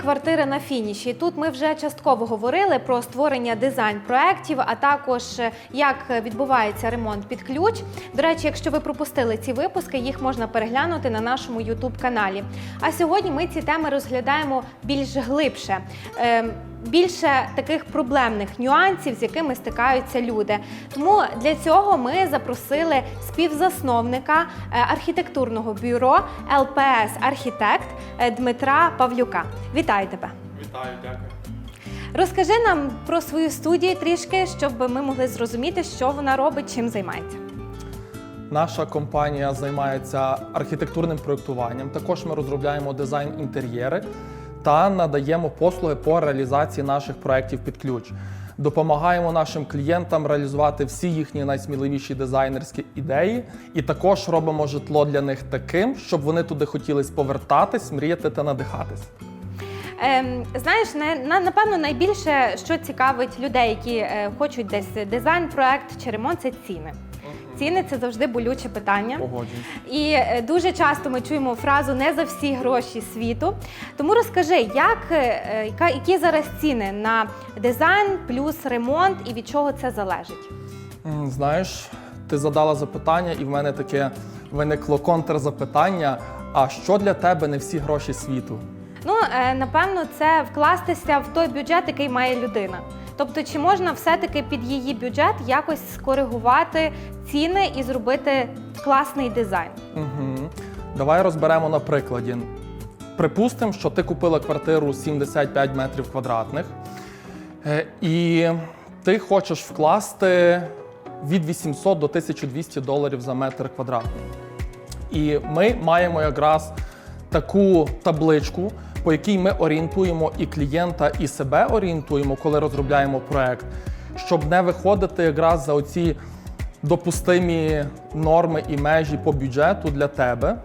Квартира на фініші. Тут ми вже частково говорили про створення дизайн-проєктів, а також е, як відбувається ремонт під ключ. До речі, якщо ви пропустили ці випуски, їх можна переглянути на нашому youtube каналі. А сьогодні ми ці теми розглядаємо більш глибше. Більше таких проблемних нюансів, з якими стикаються люди. Тому для цього ми запросили співзасновника е, архітектурного бюро ЛПС Архітект е, Дмитра Павлюка. Вітаю тебе! Вітаю, дякую. Розкажи нам про свою студію трішки, щоб ми могли зрозуміти, що вона робить, чим займається. Наша компанія займається архітектурним проєктуванням. Також ми розробляємо дизайн інтер'єри та надаємо послуги по реалізації наших проєктів під ключ. Допомагаємо нашим клієнтам реалізувати всі їхні найсміливіші дизайнерські ідеї, і також робимо житло для них таким, щоб вони туди хотіли повертатись, мріяти та надихатись. Ем, знаєш, не, на, напевно, найбільше, що цікавить людей, які е, хочуть десь дизайн-проект чи ремонт, це ціни. Ціни це завжди болюче питання. Погоджуюсь. І е, дуже часто ми чуємо фразу не за всі гроші світу. Тому розкажи, як, е, яка, які зараз ціни на дизайн плюс ремонт і від чого це залежить? Знаєш, ти задала запитання, і в мене таке виникло контрзапитання. А що для тебе не всі гроші світу? Ну, е, напевно, це вкластися в той бюджет, який має людина. Тобто, чи можна все-таки під її бюджет якось скоригувати ціни і зробити класний дизайн? Угу. Давай розберемо на прикладі. Припустимо, що ти купила квартиру 75 метрів квадратних, е, і ти хочеш вкласти від 800 до 1200 доларів за метр квадратний. І ми маємо якраз таку табличку, по якій ми орієнтуємо і клієнта, і себе орієнтуємо, коли розробляємо проект, щоб не виходити якраз за оці допустимі норми і межі по бюджету для тебе.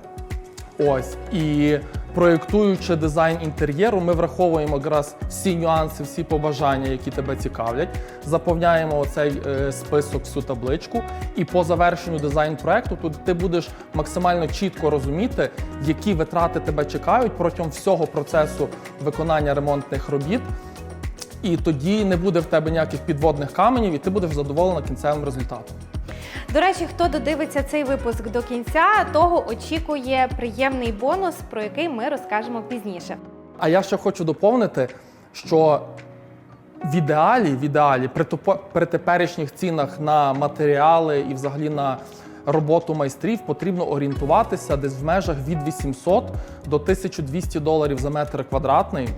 Ось і проєктуючи дизайн інтер'єру, ми враховуємо якраз всі нюанси, всі побажання, які тебе цікавлять. Заповняємо оцей е, список, всю табличку, і по завершенню дизайн проекту тут ти будеш максимально чітко розуміти, які витрати тебе чекають протягом всього процесу виконання ремонтних робіт. І тоді не буде в тебе ніяких підводних каменів, і ти будеш задоволена кінцевим результатом. До речі, хто додивиться цей випуск до кінця, того очікує приємний бонус, про який ми розкажемо пізніше. А я ще хочу доповнити, що в ідеалі, в ідеалі при, топо- при теперішніх цінах на матеріали і взагалі на роботу майстрів потрібно орієнтуватися десь в межах від 800 до 1200 доларів за метр квадратний.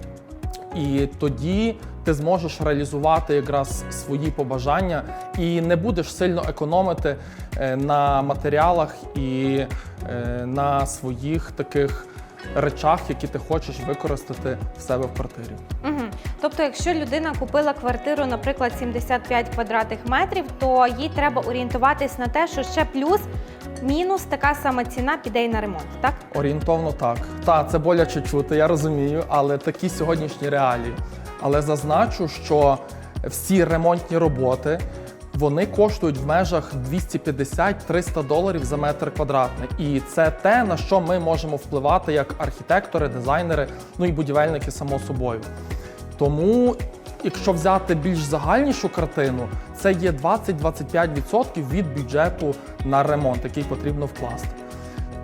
І тоді ти зможеш реалізувати якраз свої побажання і не будеш сильно економити е, на матеріалах і е, на своїх таких речах, які ти хочеш використати в себе в квартирі. Угу. Тобто, якщо людина купила квартиру, наприклад, 75 квадратних метрів, то їй треба орієнтуватись на те, що ще плюс мінус така сама ціна піде й на ремонт, так? Орієнтовно так. Та це боляче чути, я розумію, але такі сьогоднішні реалії. Але зазначу, що всі ремонтні роботи вони коштують в межах 250-300 доларів за метр квадратний. І це те, на що ми можемо впливати як архітектори, дизайнери, ну і будівельники само собою. Тому, якщо взяти більш загальнішу картину, це є 20-25% від бюджету на ремонт, який потрібно вкласти.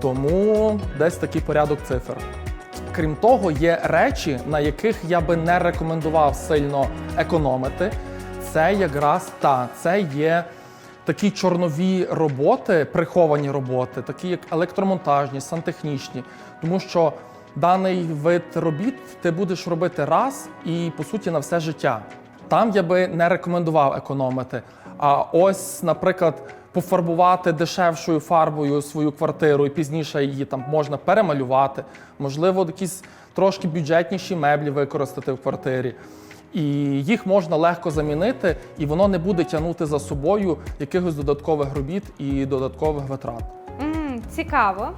Тому десь такий порядок цифр. Крім того, є речі, на яких я би не рекомендував сильно економити. Це якраз та це є такі чорнові роботи, приховані роботи, такі як електромонтажні, сантехнічні, тому що даний вид робіт ти будеш робити раз і по суті на все життя. Там я би не рекомендував економити. А ось, наприклад, пофарбувати дешевшою фарбою свою квартиру і пізніше її там можна перемалювати, можливо, якісь трошки бюджетніші меблі використати в квартирі. І їх можна легко замінити, і воно не буде тягнути за собою якихось додаткових робіт і додаткових витрат. м цікаво.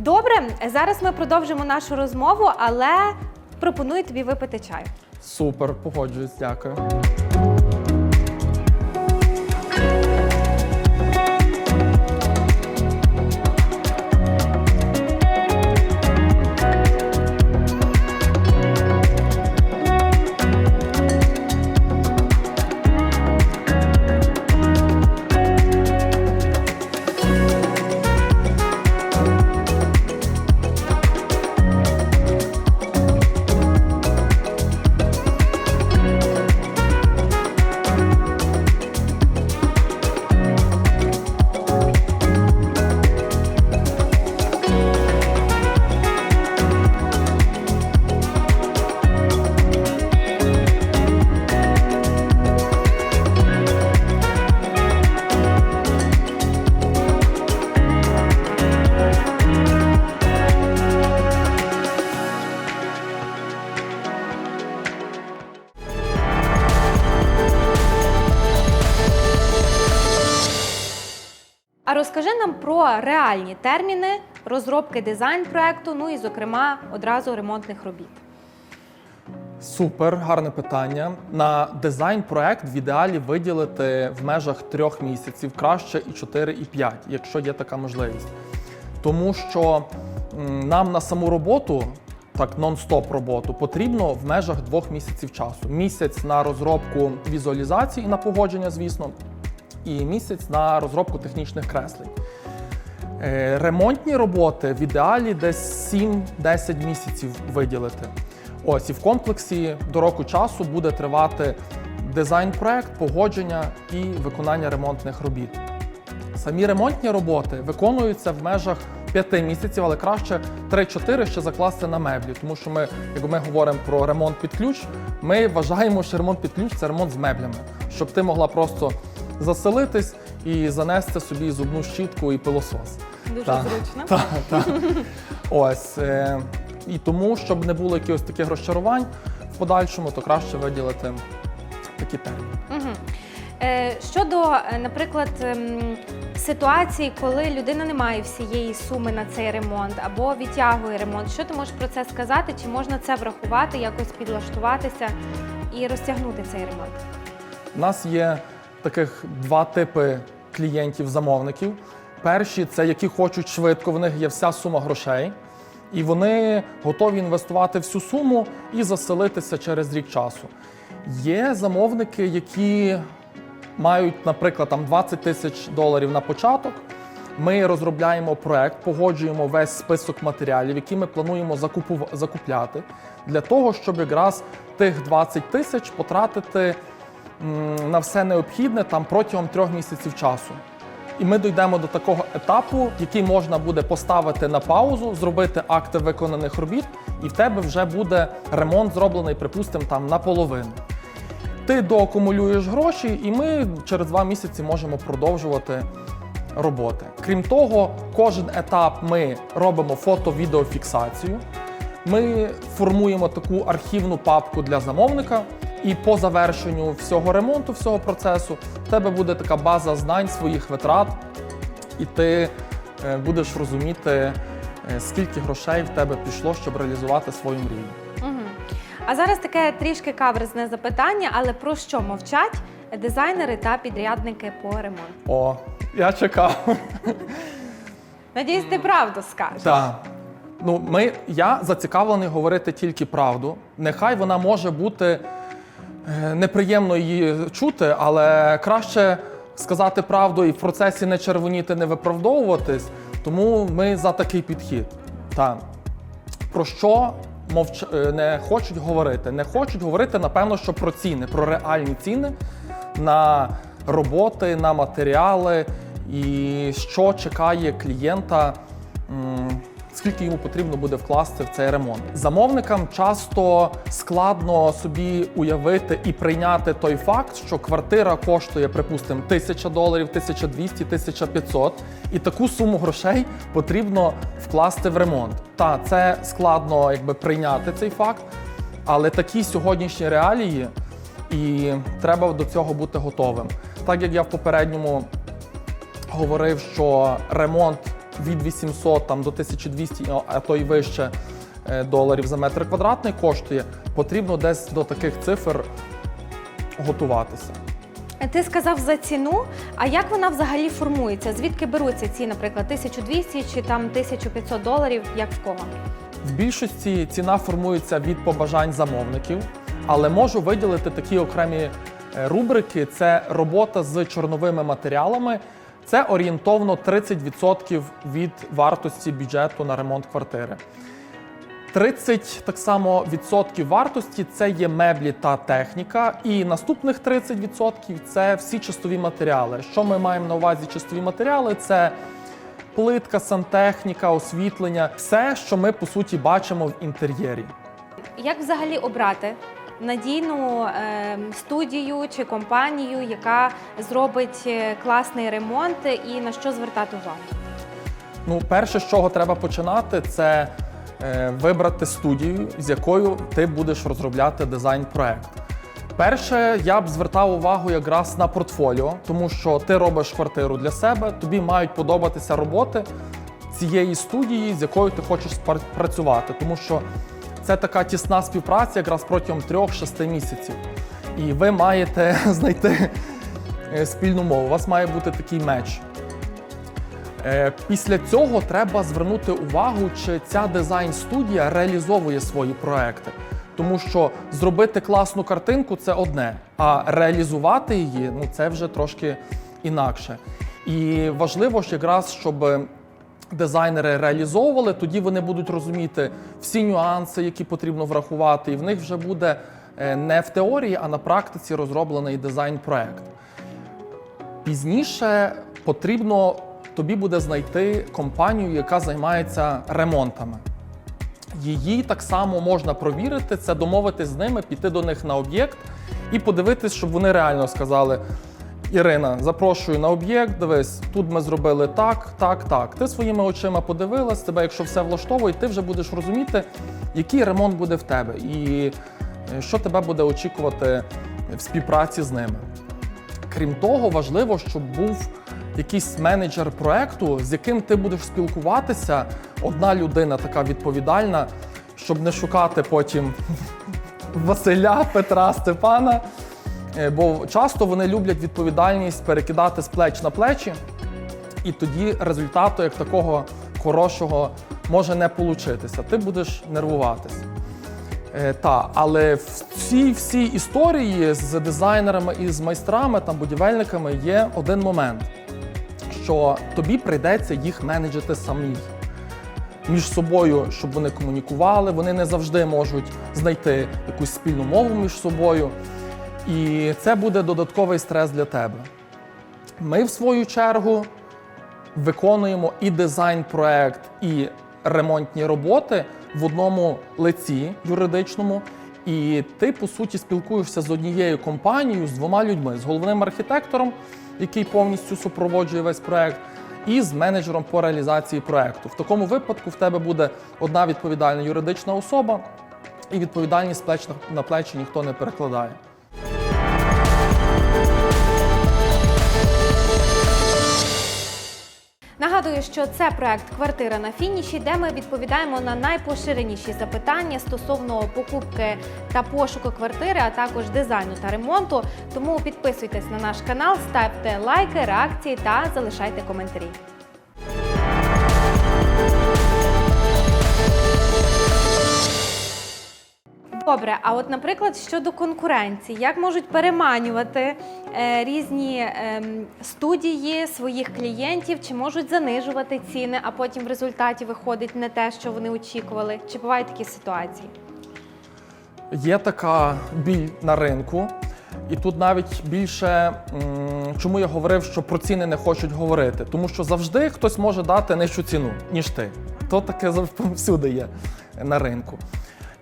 Добре, зараз ми продовжимо нашу розмову, але пропоную тобі випити чаю. Супер, погоджуюсь, дякую. Розкажи нам про реальні терміни розробки дизайн проекту, ну і, зокрема, одразу ремонтних робіт. Супер, гарне питання. На дизайн проект в ідеалі виділити в межах трьох місяців, краще і 4, і 5, якщо є така можливість. Тому що нам на саму роботу, так нон-стоп роботу, потрібно в межах двох місяців часу. Місяць на розробку візуалізації і на погодження, звісно, і місяць на розробку технічних креслень. Е, Ремонтні роботи в ідеалі десь 7-10 місяців виділити. Ось і в комплексі до року часу буде тривати дизайн-проект, погодження і виконання ремонтних робіт. Самі ремонтні роботи виконуються в межах 5 місяців, але краще 3-4 ще закласти на меблі, тому що ми, як ми говоримо про ремонт під ключ, ми вважаємо, що ремонт під ключ це ремонт з меблями, щоб ти могла просто заселитись і занести собі зубну щітку і пилосос. Дуже Так. зручно. Так, так. Ось. Е, і тому, щоб не було якихось таких розчарувань в подальшому, то краще виділити такі терміни. Угу. Щодо, е, наприклад, ем, ситуації, коли людина не має всієї суми на цей ремонт або відтягує ремонт, що ти можеш про це сказати? Чи можна це врахувати, якось підлаштуватися і розтягнути цей ремонт? У нас є таких два типи клієнтів-замовників. Перші це які хочуть швидко, в них є вся сума грошей, і вони готові інвестувати всю суму і заселитися через рік часу. Є замовники, які мають, наприклад, там 20 тисяч доларів на початок. Ми розробляємо проект, погоджуємо весь список матеріалів, які ми плануємо закупляти, для того, щоб якраз тих 20 тисяч потратити на все необхідне там протягом трьох місяців часу. І ми дійдемо до такого етапу, який можна буде поставити на паузу, зробити акти виконаних робіт, і в тебе вже буде ремонт зроблений, припустимо, там наполовину. Ти доакумулюєш гроші, і ми через два місяці можемо продовжувати роботи. Крім того, кожен етап ми робимо фото-відеофіксацію. Ми формуємо таку архівну папку для замовника, і по завершенню всього ремонту, всього процесу, в тебе буде така база знань своїх витрат, і ти е, будеш розуміти, е, скільки грошей в тебе пішло, щоб реалізувати свою мрію. Угу. А зараз таке трішки каверзне запитання, але про що мовчать дизайнери та підрядники по ремонту? О, я чекав. Надіюсь, ти правду скажеш. Так. Ну, ми, я зацікавлений говорити тільки правду. Нехай вона може бути неприємно її чути, але краще сказати правду і в процесі не червоніти, не виправдовуватись. Тому ми за такий підхід. Так. Про що мовч... е, не хочуть говорити? Не хочуть говорити, напевно, що про ціни, про реальні ціни на роботи, на матеріали і що чекає клієнта. Скільки йому потрібно буде вкласти в цей ремонт? Замовникам часто складно собі уявити і прийняти той факт, що квартира коштує, припустимо, 1000 доларів, 1200, 1500, і таку суму грошей потрібно вкласти в ремонт. Та це складно якби прийняти цей факт, але такі сьогоднішні реалії, і треба до цього бути готовим. Так як я в попередньому говорив, що ремонт від 800 там, до 1200, а то й вище е, доларів за метр квадратний коштує, потрібно десь до таких цифр готуватися. Ти сказав за ціну, а як вона взагалі формується? Звідки беруться ці, наприклад, 1200 чи там 1500 доларів, як в кого? В більшості ціна формується від побажань замовників, але можу виділити такі окремі е, рубрики: це робота з чорновими матеріалами. Це орієнтовно 30% від вартості бюджету на ремонт квартири. 30 так само відсотків вартості це є меблі та техніка, і наступних 30% це всі чистові матеріали. Що ми маємо на увазі чистові матеріали? Це плитка, сантехніка, освітлення, все, що ми по суті бачимо в інтер'єрі. Як взагалі обрати надійну е, студію чи компанію, яка зробить е, класний ремонт і на що звертати увагу? Ну, перше, з чого треба починати, це е, вибрати студію, з якою ти будеш розробляти дизайн-проект. Перше, я б звертав увагу якраз на портфоліо, тому що ти робиш квартиру для себе, тобі мають подобатися роботи цієї студії, з якою ти хочеш працювати, тому що це така тісна співпраця якраз протягом 3-6 місяців. І ви маєте знайти е, спільну мову. У вас має бути такий меч. Е, Після цього треба звернути увагу, чи ця дизайн-студія реалізовує свої проекти. Тому що зробити класну картинку це одне, а реалізувати її ну це вже трошки інакше. І важливо ж якраз, щоб дизайнери реалізовували, тоді вони будуть розуміти всі нюанси, які потрібно врахувати, і в них вже буде е, не в теорії, а на практиці розроблений дизайн-проект. Пізніше потрібно тобі буде знайти компанію, яка займається ремонтами. Її так само можна провірити, це домовитись з ними, піти до них на об'єкт і подивитись, щоб вони реально сказали: Ірина, запрошую на об'єкт, дивись, тут ми зробили так, так, так. Ти своїми очима подивилась, тебе, якщо все влаштовує, ти вже будеш розуміти, який ремонт буде в тебе і е, що тебе буде очікувати в співпраці з ними. Крім того, важливо, щоб був якийсь менеджер проекту, з яким ти будеш спілкуватися. Одна людина така відповідальна, щоб не шукати потім Василя, Петра, Степана. Е, Бо часто вони люблять відповідальність перекидати з плеч на плечі, і тоді результату як такого хорошого може не получитися. Ти будеш нервуватись. Е, та, але в цій історії з дизайнерами і з майстрами та будівельниками є один момент, що тобі прийдеться їх менеджити самій. Між собою, щоб вони комунікували, вони не завжди можуть знайти якусь спільну мову між собою. І це буде додатковий стрес для тебе. Ми, в свою чергу, виконуємо і дизайн-проект, і ремонтні роботи в одному лиці юридичному. І ти, по суті, спілкуєшся з однією компанією, з двома людьми: з головним архітектором, який повністю супроводжує весь проект, і з менеджером по реалізації проекту. В такому випадку в тебе буде одна відповідальна юридична особа, і відповідальність на плечі ніхто не перекладає. Нагадую, що це проект Квартира на фініші, де ми відповідаємо на найпоширеніші запитання стосовно покупки та пошуку квартири, а також дизайну та ремонту. Тому підписуйтесь на наш канал, ставте лайки, реакції та залишайте коментарі. Добре, а от, наприклад, щодо конкуренції, як можуть переманювати е, різні ем, студії своїх клієнтів, чи можуть занижувати ціни, а потім в результаті виходить не те, що вони очікували? Чи бувають такі ситуації? Є така біль на ринку, і тут навіть більше чому я говорив, що про ціни не хочуть говорити, тому що завжди хтось може дати нижчу ціну, ніж ти. То таке завжди всюди є на ринку.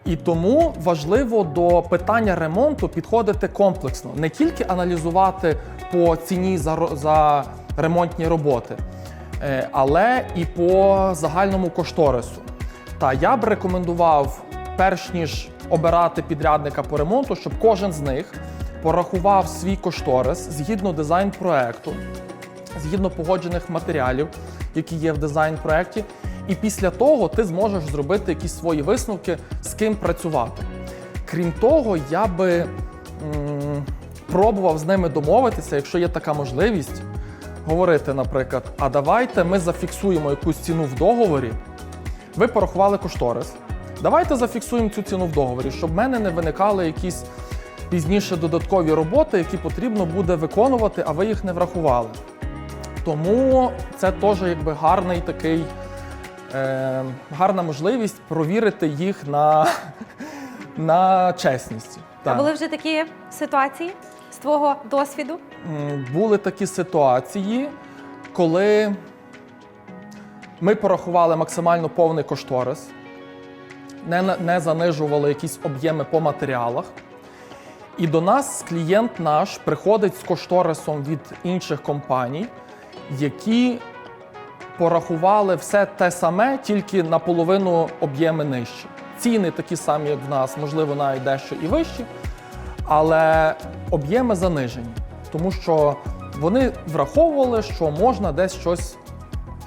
І тому важливо до питання ремонту підходити комплексно, не тільки аналізувати по ціні за, за ремонтні роботи, е, але і по загальному кошторису. Та я б рекомендував, перш ніж обирати підрядника по ремонту, щоб кожен з них порахував свій кошторис згідно дизайн-проекту, згідно погоджених матеріалів, які є в дизайн-проекті. І після того ти зможеш зробити якісь свої висновки, з ким працювати. Крім того, я би м, пробував з ними домовитися, якщо є така можливість, говорити, наприклад, а давайте ми зафіксуємо якусь ціну в договорі. Ви порахували кошторис. Давайте зафіксуємо цю ціну в договорі, щоб в мене не виникали якісь пізніше додаткові роботи, які потрібно буде виконувати, а ви їх не врахували. Тому це теж якби гарний такий, е, гарна можливість провірити їх на, на чесність. А Так. були вже такі ситуації з твого досвіду? М, Були такі ситуації, коли ми порахували максимально повний кошторис, не, на- не занижували якісь об'єми по матеріалах. І до нас клієнт наш приходить з кошторисом від інших компаній, які порахували все те саме, тільки наполовину об'єми нижчі. Ціни такі самі, як в нас, можливо, навіть дещо і вищі. але об'єми занижені, тому що вони враховували, що можна десь щось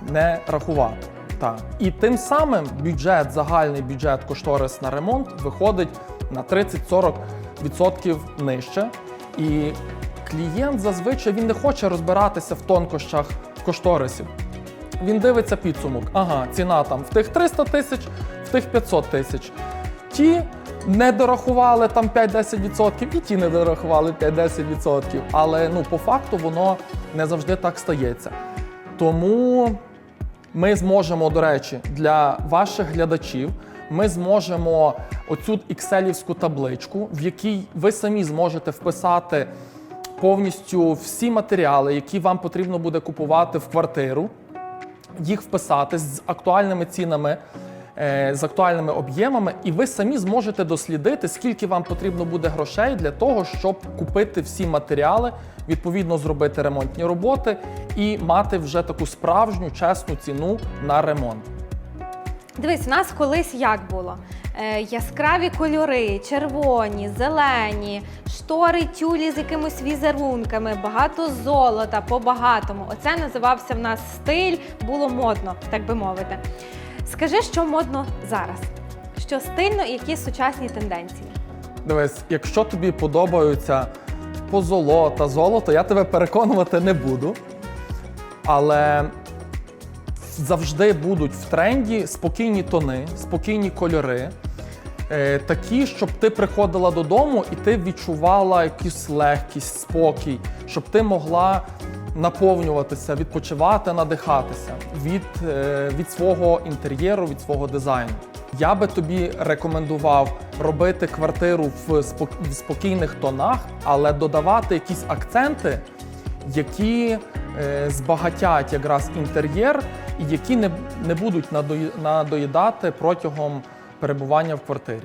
не рахувати. Так. І тим самим бюджет, загальний бюджет кошторис на ремонт виходить на 30-40% нижче. І клієнт зазвичай він не хоче розбиратися в тонкощах кошторисів. Він дивиться підсумок. Ага, ціна там в тих 300 тисяч, в тих 500 тисяч. Ті не дорахували там 5-10%, і ті не дорахували 5-10%. Але ну, по факту воно не завжди так стається. Тому ми зможемо, до речі, для ваших глядачів ми зможемо оцю екселівську табличку, в якій ви самі зможете вписати повністю всі матеріали, які вам потрібно буде купувати в квартиру, їх вписати з актуальними цінами. е, З актуальними об'ємами, і ви самі зможете дослідити, скільки вам потрібно буде грошей для того, щоб купити всі матеріали, відповідно зробити ремонтні роботи і мати вже таку справжню чесну ціну на ремонт. Дивись, у нас колись як було? Е, яскраві кольори, червоні, зелені, штори, тюлі з якимись візерунками, багато золота, по-багатому. Оце називався в нас стиль, було модно, так би мовити. Скажи, що модно зараз? Що стильно і які сучасні тенденції? Дивись, якщо тобі подобаються позолота, золото, я тебе переконувати не буду. Але завжди будуть в тренді спокійні тони, спокійні кольори. е, Такі, щоб ти приходила додому і ти відчувала якусь легкість, спокій, щоб ти могла наповнюватися, відпочивати, надихатися від, е, від свого інтер'єру, від свого дизайну. Я би тобі рекомендував робити квартиру в спок- спокійних тонах, але додавати якісь акценти, які е, збагатять якраз інтер'єр які не, не будуть надої- надоїдати протягом перебування в квартирі.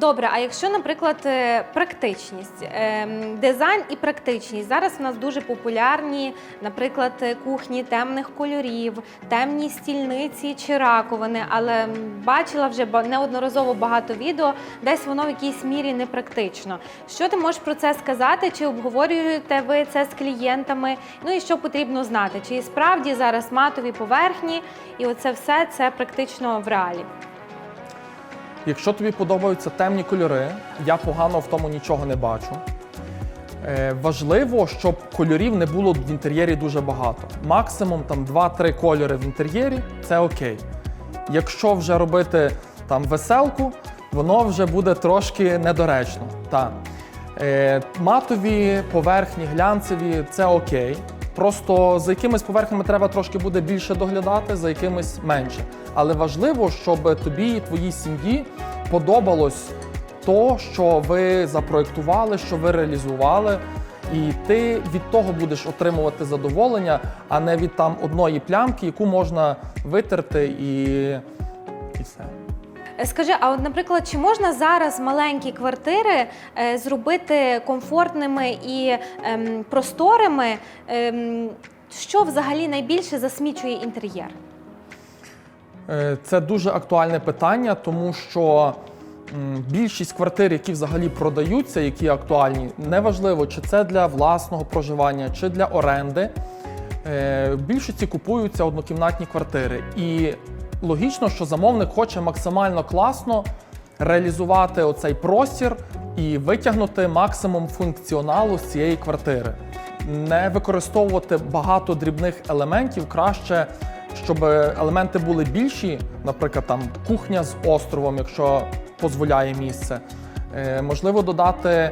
Добре, а якщо, наприклад, е, практичність, Ем, дизайн і практичність зараз у нас дуже популярні, наприклад, е, кухні темних кольорів, темні стільниці чи раковини, але бачила вже неодноразово багато відео, десь воно в якійсь мірі непрактично. Що ти можеш про це сказати? Чи обговорюєте ви це з клієнтами? Ну і що потрібно знати? Чи справді зараз матові поверхні, і оце все це практично в реалі? Якщо тобі подобаються темні кольори, я погано в тому нічого не бачу. Е, важливо, щоб кольорів не було в інтер'єрі дуже багато. Максимум там 2-3 кольори в інтер'єрі це окей. Якщо вже робити там веселку, воно вже буде трошки недоречно. Та. Е, матові, поверхні, глянцеві це окей. Просто за якимись поверхнями треба трошки буде більше доглядати, за якимись менше. Але важливо, щоб тобі і твоїй сім'ї подобалось то, що ви запроектували, що ви реалізували. І ти від того будеш отримувати задоволення, а не від там одної плямки, яку можна витерти і, і все. Е, Скажи, а от, наприклад, чи можна зараз маленькі квартири е, зробити комфортними і ем, просторими? Ем, що взагалі найбільше засмічує інтер'єр? Е, Це дуже актуальне питання, тому що більшість квартир, які взагалі продаються, які актуальні, неважливо, чи це для власного проживання, чи для оренди. В більшості купуються однокімнатні квартири. І логічно, що замовник хоче максимально класно реалізувати оцей простір і витягнути максимум функціоналу з цієї квартири. Не використовувати багато дрібних елементів краще, щоб елементи були більші, наприклад, там кухня з островом, якщо дозволяє місце. Е, Можливо, додати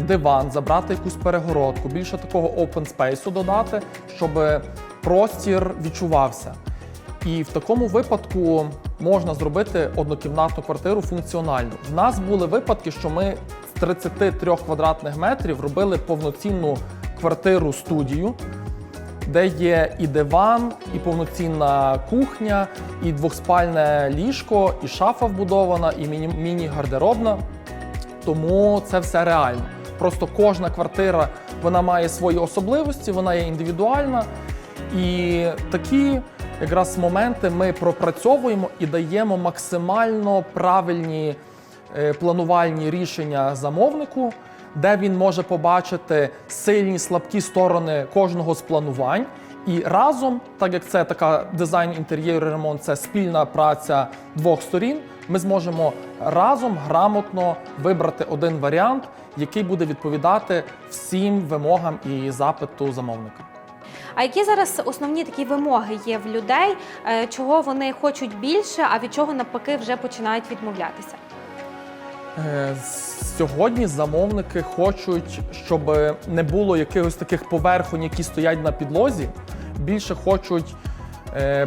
диван, забрати якусь перегородку, більше такого open space додати, щоб простір відчувався. І в такому випадку можна зробити однокімнатну квартиру функціональну. В нас були випадки, що ми з 33 квадратних метрів робили повноцінну квартиру-студію, де є і диван, і повноцінна кухня, і двохспальне ліжко, і шафа вбудована, і міні- міні-гардеробна. Тому це все реально. Просто кожна квартира вона має свої особливості, вона є індивідуальна. І такі якраз моменти ми пропрацьовуємо і даємо максимально правильні е, планувальні рішення замовнику де він може побачити сильні слабкі сторони кожного з планувань. І разом, так як це така дизайн інтер'єру ремонт, це спільна праця двох сторін. Ми зможемо разом грамотно вибрати один варіант, який буде відповідати всім вимогам і запиту замовника. А які зараз основні такі вимоги є в людей, е, чого вони хочуть більше, а від чого навпаки вже починають відмовлятися? Е, Сьогодні замовники хочуть, щоб не було якихось таких поверхонь, які стоять на підлозі. Більше хочуть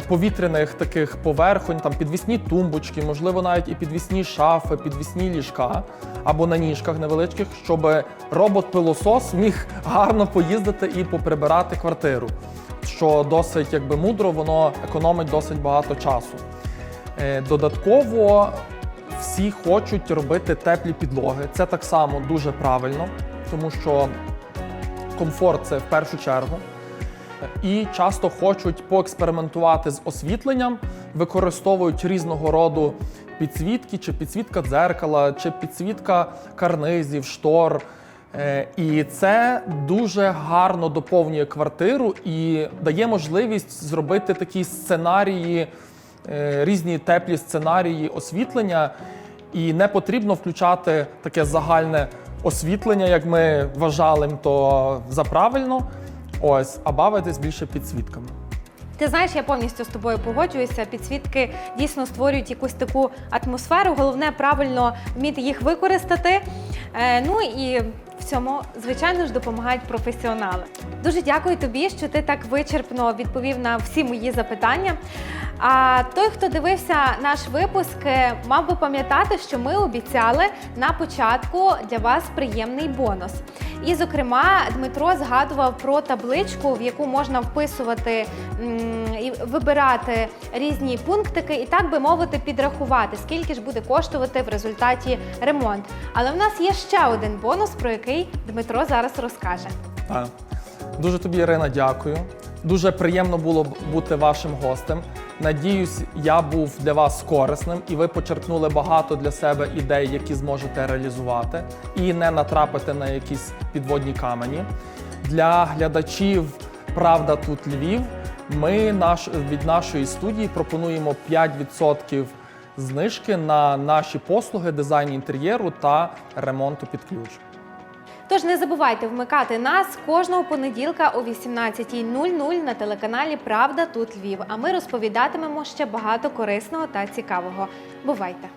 повітряних таких поверхонь, там підвісні тумбочки, можливо, навіть і підвісні шафи, підвісні ліжка або на ніжках невеличких, щоб робот-пилосос міг гарно поїздити і поприбирати квартиру. Що досить якби мудро, воно економить досить багато часу. Е, Додатково всі хочуть робити теплі підлоги. Це так само дуже правильно, тому що комфорт це в першу чергу. І часто хочуть поекспериментувати з освітленням, використовують різного роду підсвітки, чи підсвітка дзеркала, чи підсвітка карнизів, штор. Е, І це дуже гарно доповнює квартиру і дає можливість зробити такі сценарії, е, різні теплі сценарії освітлення. І не потрібно включати таке загальне освітлення, як ми вважали то за правильно. Ось, а бавитись більше підсвітками. Ти знаєш, я повністю з тобою погоджуюся. Підсвітки дійсно створюють якусь таку атмосферу. Головне правильно вміти їх використати. Е, ну і в цьому, звичайно ж, допомагають професіонали. Дуже дякую тобі, що ти так вичерпно відповів на всі мої запитання. А той, хто дивився наш випуск, е, мав би пам'ятати, що ми обіцяли на початку для вас приємний бонус. І, зокрема, Дмитро згадував про табличку, в яку можна вписувати і вибирати різні пунктики, і так би мовити, підрахувати, скільки ж буде коштувати в результаті ремонт. Але в нас є ще один бонус, про який Дмитро зараз розкаже. Так. Дуже тобі, Ірина, дякую. Дуже приємно було бути вашим гостем. Надіюсь, я був для вас корисним і ви почерпнули багато для себе ідей, які зможете реалізувати, і не натрапити на якісь підводні камені. Для глядачів Правда тут Львів. Ми наш, від нашої студії пропонуємо 5% знижки на наші послуги дизайн інтер'єру та ремонту під ключ. Тож не забувайте вмикати нас кожного понеділка о 18.00 на телеканалі Правда тут Львів. А ми розповідатимемо ще багато корисного та цікавого. Бувайте!